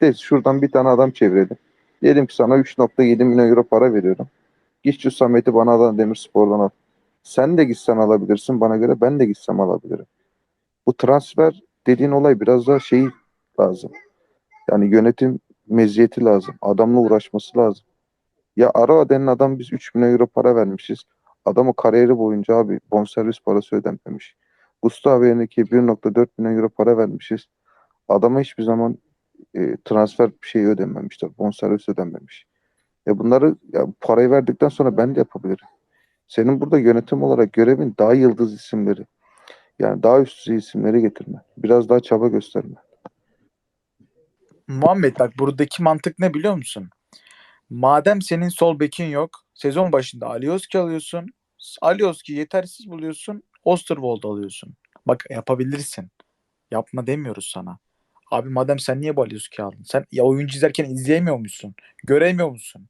De şuradan bir tane adam çevirelim. Diyelim ki sana 3.7 milyon euro para veriyorum. Git şu Samet'i bana Adana Demirspor'dan al. Sen de gitsen alabilirsin bana göre ben de gitsem alabilirim. Bu transfer dediğin olay biraz daha şey lazım. Yani yönetim meziyeti lazım. Adamla uğraşması lazım. Ya Ara denen adam biz 3 milyon euro para vermişiz. Adamı kariyeri boyunca abi bonservis parası ödenmemiş. Gustavo Henrique'ye 1.4 milyon euro para vermişiz. Adama hiçbir zaman e, transfer bir şey ödenmemiştir. Bonservis ödenmemiş. E bunları ya parayı verdikten sonra ben de yapabilirim. Senin burada yönetim olarak görevin daha yıldız isimleri. Yani daha üst düzey isimleri getirme. Biraz daha çaba gösterme. Muhammed bak buradaki mantık ne biliyor musun? Madem senin sol bekin yok, sezon başında Alioski alıyorsun. Alioski yetersiz buluyorsun. Osterwold alıyorsun. Bak yapabilirsin. Yapma demiyoruz sana. Abi madem sen niye Alioski aldın? Sen ya oyuncu izlerken izleyemiyor musun? Göremiyor musun?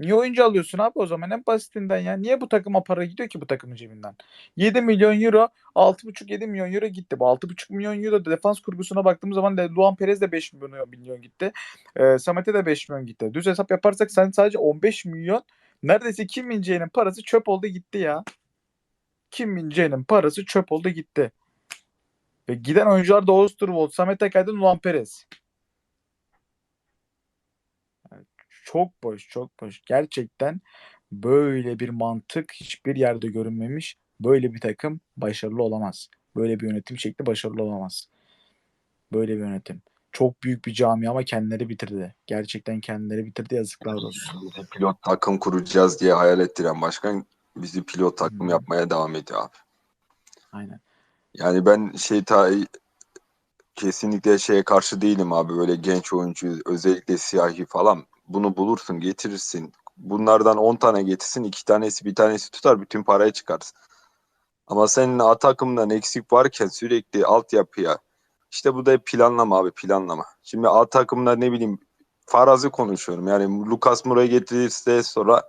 Niye oyuncu alıyorsun abi o zaman en basitinden ya. Niye bu takıma para gidiyor ki bu takımın cebinden? 7 milyon euro 6,5-7 milyon euro gitti. Bu 6,5 milyon euro da defans kurgusuna baktığımız zaman de Luan Perez de 5 milyon, milyon gitti. Ee, Samet'e de 5 milyon gitti. Düz hesap yaparsak sen sadece 15 milyon neredeyse Kim Min-jae'nin parası çöp oldu gitti ya. Kim Min-jae'nin parası çöp oldu gitti. Ve giden oyuncular da Osterwold, Samet Akaydın, Luan Perez. Yani çok boş, çok boş. Gerçekten böyle bir mantık hiçbir yerde görünmemiş. Böyle bir takım başarılı olamaz. Böyle bir yönetim şekli başarılı olamaz. Böyle bir yönetim. Çok büyük bir camia kendileri bitirdi. Gerçekten kendileri bitirdi yazıklar olsun. Pilot takım kuracağız diye hayal ettiren başkan bizi pilot takım Hmm. yapmaya devam ediyor abi. Aynen. Yani ben şey ta kesinlikle şeye karşı değilim abi böyle genç oyuncu özellikle siyahi falan bunu bulursun getirirsin. Bunlardan 10 tane getirsin iki tanesi bir tanesi tutar bütün parayı çıkarsın. Ama senin A takımdan eksik varken sürekli altyapıya işte bu da planlama abi planlama. Şimdi A takımda ne bileyim farazi konuşuyorum. Yani Lucas Moura getirirse sonra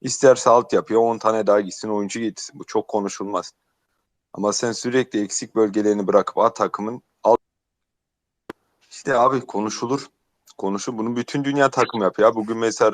isterse altyapıya 10 tane daha gitsin oyuncu getirsin. Bu çok konuşulmaz. Ama sen sürekli eksik bölgelerini bırakıp A takımın alt işte abi konuşulur. Konuşur. Bunu bütün dünya takım yapıyor. Bugün mesela